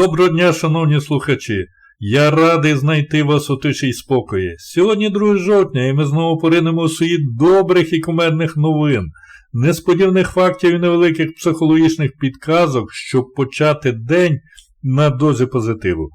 Доброго дня, шановні слухачі! Я радий знайти вас у тиші спокої. Сьогодні 2 жовтня, і ми знову поринемо у світ добрих і кумедних новин, несподіваних фактів і невеликих психологічних підказок, щоб почати день на дозі позитиву.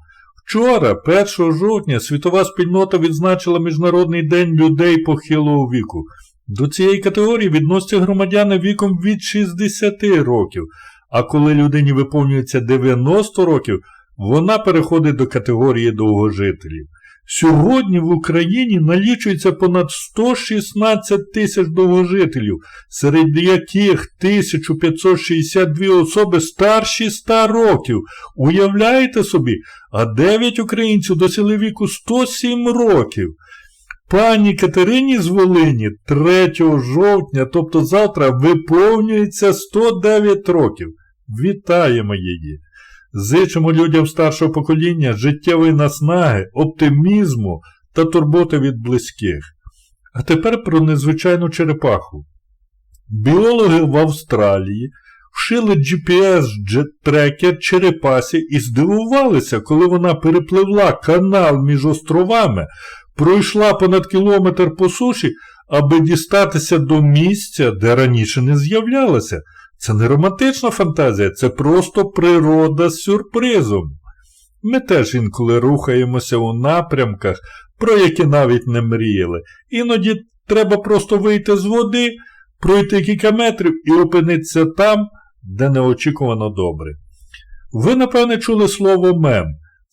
Вчора, 1 жовтня, світова спільнота відзначила Міжнародний день людей похилого віку. До цієї категорії відносяться громадяни віком від 60 років, а коли людині виповнюється 90 років, вона переходить до категорії довгожителів. Сьогодні в Україні налічується понад 116 тисяч довгожителів, серед яких 1562 особи старші 100 років. Уявляєте собі, а 9 українців досягли віку 107 років. Пані Катерині з Волині 3 жовтня, тобто завтра, виповнюється 109 років. Вітаємо її! Зичимо людям старшого покоління життєвої наснаги, оптимізму та турботи від близьких. А тепер про незвичайну черепаху. Біологи в Австралії вшили GPS-трекер черепасі і здивувалися, коли вона перепливла канал між островами, пройшла понад кілометр по суші, аби дістатися до місця, де раніше не з'являлася. Це не романтична фантазія, це просто природа з сюрпризом. Ми теж інколи рухаємося у напрямках, про які навіть не мріяли. Іноді треба просто вийти з води, пройти кілька метрів і опинитися там, де неочікувано добре. Ви, напевне, чули слово мем.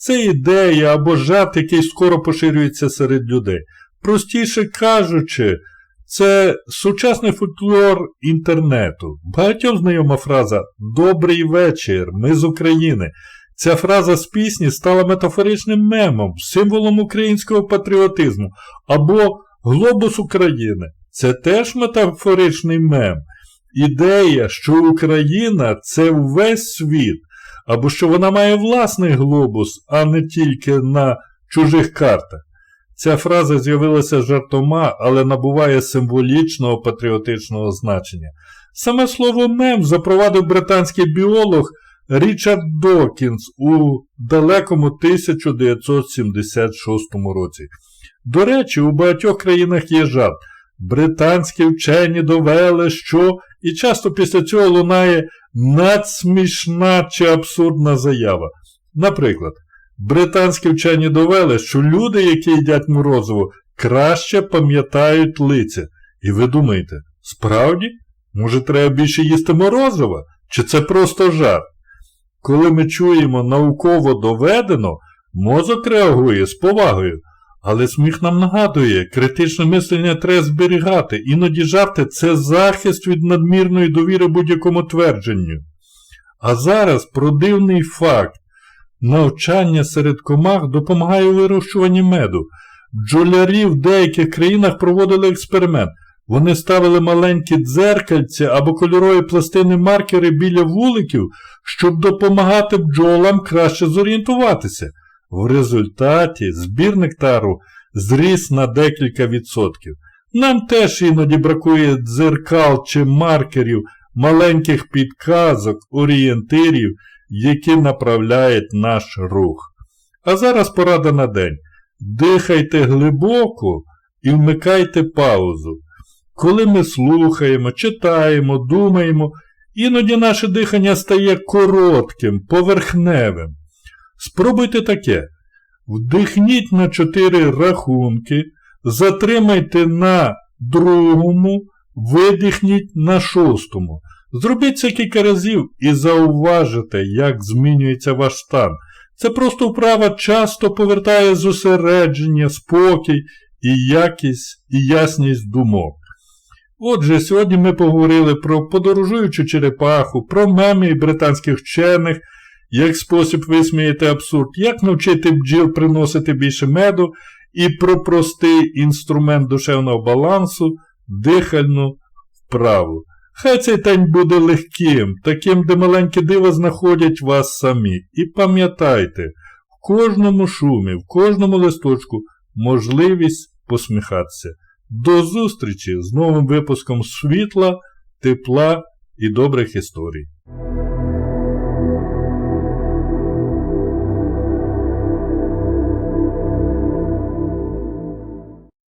Це ідея або жарт, який скоро поширюється серед людей. Простіше кажучи, це сучасний фольклор інтернету. Багатьом знайома фраза Добрий вечір, ми з України. Ця фраза з пісні стала метафоричним мемом, символом українського патріотизму або Глобус України. Це теж метафоричний мем. Ідея, що Україна це весь світ, або що вона має власний глобус, а не тільки на чужих картах. Ця фраза з'явилася жартома, але набуває символічного патріотичного значення. Саме слово мем запровадив британський біолог Річард Докінс у далекому 1976 році. До речі, у багатьох країнах є жарт. Британські вчені довели, що і часто після цього лунає надсмішна чи абсурдна заява. Наприклад, Британські вчені довели, що люди, які їдять морозиво, краще пам'ятають лиця. І ви думаєте, справді? Може, треба більше їсти морозива? Чи це просто жарт? Коли ми чуємо науково доведено, мозок реагує з повагою. Але сміх нам нагадує, критичне мислення треба зберігати, іноді жарти це захист від надмірної довіри будь-якому твердженню. А зараз про дивний факт. Навчання серед комах допомагає у вирощуванні меду. Бджолярі в деяких країнах проводили експеримент. Вони ставили маленькі дзеркальці або кольорові пластини маркери біля вуликів, щоб допомагати бджолам краще зорієнтуватися. В результаті збір нектару зріс на декілька відсотків. Нам теж іноді бракує дзеркал чи маркерів, маленьких підказок, орієнтирів які направляють наш рух. А зараз порада на день. Дихайте глибоко і вмикайте паузу. Коли ми слухаємо, читаємо, думаємо, іноді наше дихання стає коротким, поверхневим. Спробуйте таке. Вдихніть на 4 рахунки, затримайте на другому, видихніть на шостому. Зробіть це кілька разів і зауважите, як змінюється ваш стан. Це просто вправа часто повертає зосередження, спокій і якість і ясність думок. Отже, сьогодні ми поговорили про подорожуючу черепаху, про меми британських вчених, як спосіб висміяти абсурд, як навчити бджіл приносити більше меду і про простий інструмент душевного балансу, дихальну вправу. Хай цей день буде легким, таким, де маленькі дива знаходять вас самі. І пам'ятайте, в кожному шумі, в кожному листочку можливість посміхатися. До зустрічі з новим випуском світла, тепла і добрих історій.